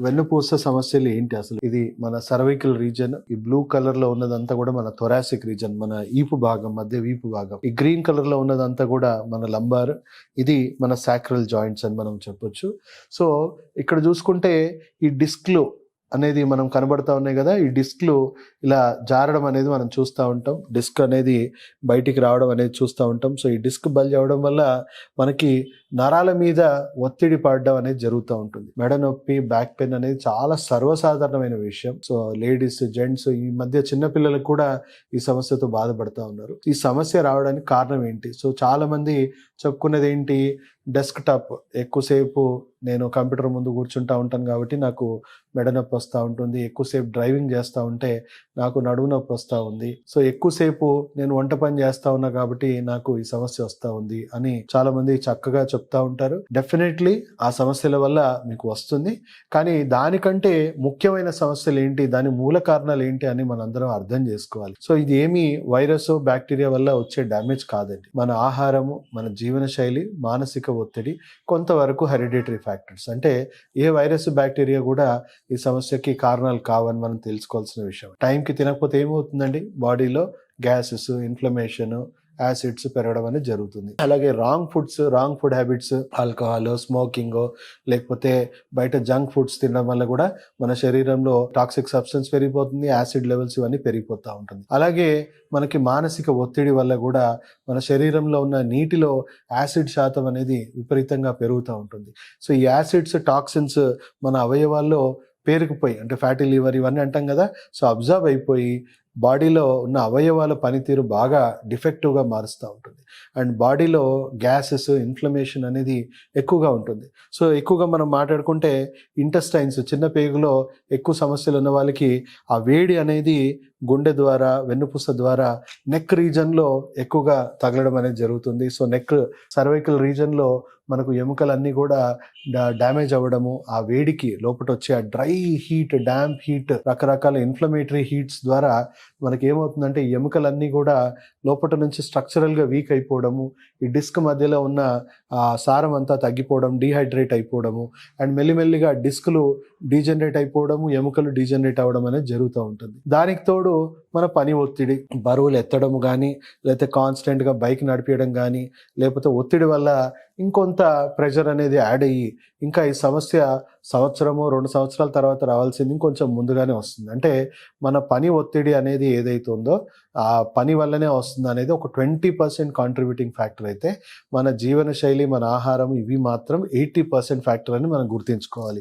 వెన్నుపూస సమస్యలు ఏంటి అసలు? ఇది మన సర్వైకల్ రీజన్. ఈ బ్లూ కలర్లో ఉన్నదంతా కూడా మన థొరాసిక్ రీజన్ మన ఈపు భాగం మధ్య వీపు భాగం. ఈ గ్రీన్ కలర్లో ఉన్నదంతా కూడా మన లంబార్. ఇది మన సాక్రల్ జాయింట్స్ అని మనం చెప్పొచ్చు. సో ఇక్కడ చూసుకుంటే ఈ డిస్క్లో అనేది మనం కనబడతా ఉన్నాయి కదా ఈ డిస్క్లు ఇలా జారడం అనేది మనం చూస్తూ ఉంటాం. డిస్క్ అనేది బయటికి రావడం అనేది చూస్తూ ఉంటాం. సో ఈ డిస్క్ బల్జ్ అవ్వడం వల్ల మనకి నరాల మీద ఒత్తిడి పడడం అనేది జరుగుతూ ఉంటుంది. మెడ నొప్పి బ్యాక్ పెయిన్ అనేది చాలా సర్వసాధారణమైన విషయం. సో లేడీస్ జెంట్స్ ఈ మధ్య చిన్నపిల్లలకు కూడా ఈ సమస్యతో బాధపడుతూ ఉన్నారు. ఈ సమస్య రావడానికి కారణం ఏంటి? సో చాలామంది చెప్పుకున్నది చెప్పుకునేది ఏంటి? డెస్క్ టాప్ ఎక్కువసేపు నేను కంప్యూటర్ ముందు కూర్చుంటా ఉంటాను కాబట్టి నాకు మెడ నొప్పి వస్తూ ఉంటుంది. ఎక్కువసేపు డ్రైవింగ్ చేస్తూ ఉంటే నాకు నడుము నొప్పి వస్తూ ఉంది. సో ఎక్కువసేపు నేను వంట పని చేస్తూ ఉన్నా కాబట్టి నాకు ఈ సమస్య వస్తూ ఉంది అని చాలా మంది చక్కగా చెప్తా ఉంటారు. డెఫినెట్లీ ఆ సమస్యల వల్ల మీకు వస్తుంది. కానీ దానికంటే ముఖ్యమైన సమస్యలు ఏంటి? దాని మూల కారణాలు ఏంటి? అని మనందరం అర్థం చేసుకోవాలి. సో ఇది ఏమి వైరస్ బ్యాక్టీరియా వల్ల వచ్చే డ్యామేజ్ కాదండి. మన ఆహారము మన జీవన శైలి మానసిక ఒత్తిడి కొంతవరకు హెరిడిటరీ ఫ్యాక్టర్స్. అంటే ఏ వైరస్ బ్యాక్టీరియా కూడా ఈ సమస్యకి కారణాలు కావని మనం తెలుసుకోవాల్సిన విషయం. టైంకి తినకపోతే ఏమవుతుందండి? బాడీలో గ్యాసెస్ ఇన్ఫ్లమేషన్ యాసిడ్స్ పెరగడం అనేది జరుగుతుంది. అలాగే wrong foods wrong food habits alcohol smoking లేకపోతే బయట జంక్ ఫుడ్స్ తినడం వల్ల కూడా మన శరీరంలో టాక్సిక్ సబ్స్టెన్స్ పెరిగిపోతుంది యాసిడ్ లెవెల్స్ ఇవన్నీ పెరిగిపోతూ ఉంటుంది. అలాగే మనకి మానసిక ఒత్తిడి వల్ల కూడా మన శరీరంలో ఉన్న నీటిలో యాసిడ్ శాతం అనేది విపరీతంగా పెరుగుతూ ఉంటుంది. సో ఈ యాసిడ్స్ టాక్సిన్స్ మన అవయవాల్లో పేరుకుపోయి అంటే ఫ్యాటీ లివర్ ఇవన్నీ అంటాం కదా సో అబ్జర్వ్ అయిపోయి బాడీలో ఉన్న అవయవాల పనితీరు బాగా డిఫెక్టివ్గా మారుస్తూ ఉంటుంది. అండ్ బాడీలో గ్యాసెస్ ఇన్ఫ్లమేషన్ అనేది ఎక్కువగా ఉంటుంది. సో ఎక్కువగా మనం మాట్లాడుకుంటే ఇంటెస్టైన్స్ చిన్న పేగులో ఎక్కువ సమస్యలు ఉన్న వాళ్ళకి ఆ వేడి అనేది గుండె ద్వారా వెన్నుపూస ద్వారా నెక్ రీజన్లో ఎక్కువగా తగలడం అనేది జరుగుతుంది. సో నెక్ సర్వైకల్ రీజన్లో మనకు ఎముకలన్నీ కూడా డ్యామేజ్ అవ్వడము ఆ వేడికి లోపల వచ్చే ఆ డ్రై హీట్ డ్యాంప్ హీట్ రకరకాల ఇన్ఫ్లమేటరీ హీట్స్ ద్వారా మనకి ఏమవుతుందంటే ఎముకలన్నీ కూడా లోపల నుంచి స్ట్రక్చరల్గా వీక్ అయిపోవడము ఈ డిస్క్ మధ్యలో ఉన్న ఆ సారం అంతా తగ్గిపోవడం డీహైడ్రేట్ అయిపోవడము అండ్ మెల్లిమెల్లిగా డిస్కులు డీజనరేట్ అయిపోవడము ఎముకలు డీజనరేట్ అవ్వడం అనేది జరుగుతూ ఉంటుంది. దానికి తోడు మన పని ఒత్తిడి బరువులు ఎత్తడం కానీ లేకపోతే కాన్స్టెంట్గా బైక్ నడిపించడం కానీ లేకపోతే ఒత్తిడి వల్ల ఇంకొంత ప్రెషర్ అనేది యాడ్ అయ్యి ఇంకా ఈ సమస్య సంవత్సరము రెండు సంవత్సరాల తర్వాత రావాల్సింది ఇంకొంచెం ముందుగానే వస్తుంది. అంటే మన పని ఒత్తిడి అనేది ఏదైతుందో ఉందో ఆ పని వల్లనే వస్తుంది అనేది ఒక ట్వంటీ పర్సెంట్ కాంట్రిబ్యూటింగ్ ఫ్యాక్టర్ అయితే మన జీవన శైలి మన ఆహారం ఇవి మాత్రం ఎయిటీ పర్సెంట్ ఫ్యాక్టర్ అని మనం గుర్తుంచుకోవాలి.